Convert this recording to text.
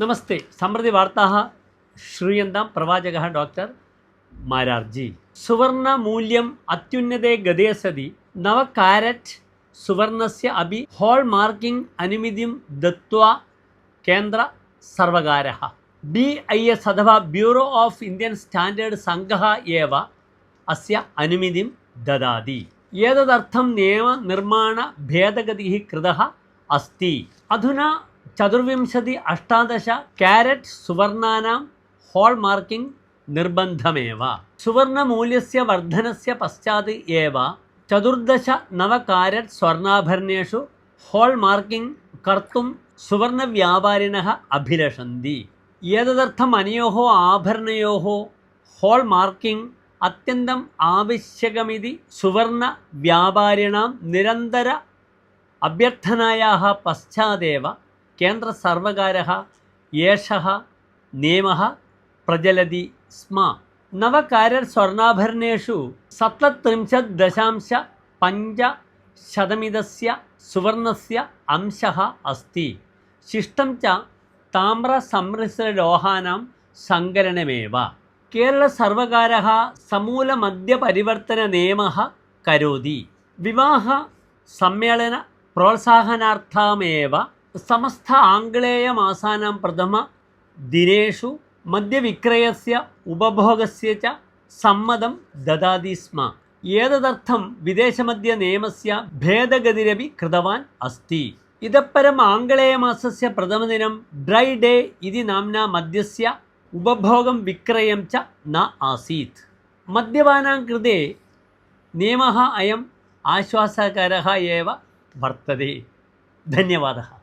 നമസ്തേ. സമൃദ്ധി വാർത്താ ശ്രൂയന്താം പ്രവാചക ഡോക്ടർ മാരാർജി. സുവർണ മൂല്യം അത്യുന്നതേ ഗതേ സതി നവ കാരറ്റ് സുവർണസ്യ അഭി ഹോൾ മാർക്കിംഗ് അനുമതിയും ദത്വ കേന്ദ്ര സർവകാര ബി ഐ എസ് അഥവാ ബ്യൂറോ ഓഫ് ഇന്ത്യൻ സ്റ്റാൻഡേർഡ് സംഘ ഏവ അസ്യ അനുമതിം ദദാതി. ഏതദർത്ഥം നിയമനിർമ്മാണ ഭേദഗതി കൃത അസ്തി. അധുന ചതുർവിംശതി അഷ്ടാദശ ക്യാരറ്റ് സുവർണാനാം ഹോൾ മാർക്കിംഗ് നിർബന്ധമേവ. സുവർണമൂല്യസ്യ വർധനസ്യ പശ്ചാത് ഏവ. ചതുർദശ നവ കാരറ്റ് സ്വർണാഭരണേഷു ഹോൾ മാർക്കിംഗ് കർത്തും സുവർണവ്യാപാരിണ അഭിലഷന്തി. ഏതദർത്ഥം അനയോ ആഭരണയോ ഹോൾ മാർക്കിംഗ് അത്യന്തം ആവശ്യകമിതി സുവർണ വ്യാപാരിണാം നിരന്തര അഭ്യർത്ഥനായാ പശ്ചാദേവ കേന്ദ്രസർവകാര യേഷ നിയമ പ്രചലതി സ്മ. നവകാരർ സ്വർണാഭരണേഷു സപ്തത്രിംശത് ദശാംശ പഞ്ച ശതമിതസ്യ സുവർണസ അംശ അസ്തി. ശിഷ്ടം ച താമ്രസംമിശ്രലോഹാനാം സങ്കരണമേവ. കേരള സർവകാര സമൂലമദ്യപരിവർത്തന നിയമ കരോതി. വിവാഹ സമ്മേളന പ്രോത്സാഹനാർത്ഥമേവ സമസ്ത ആംഗ്ലേയമാസാനാം പ്രഥമ ദിനേഷു മദ്യവിക്രയസ്യ ഉപഭോഗസ്യ ച സമ്മതം ദദാതി സ്മ. ഏതദർത്ഥം വിദേശമദ്യ നിയമസ്യ ഭേദഗതിരവി കൃതവാൻ അസ്തി. ഇതപരം ആംഗ്ലേയമാസസ്യ പ്രഥമദിനം ഡ്രൈ ഡേ ഇതി നാംന മദ്യസ്യ ഉപഭോഗം വിക്രയം ച ന ആസീത്. മദ്യപാനാം കൃതേ നിയമ അയം ആശ്വാസകര വർത്തതേ. ധന്യവാദ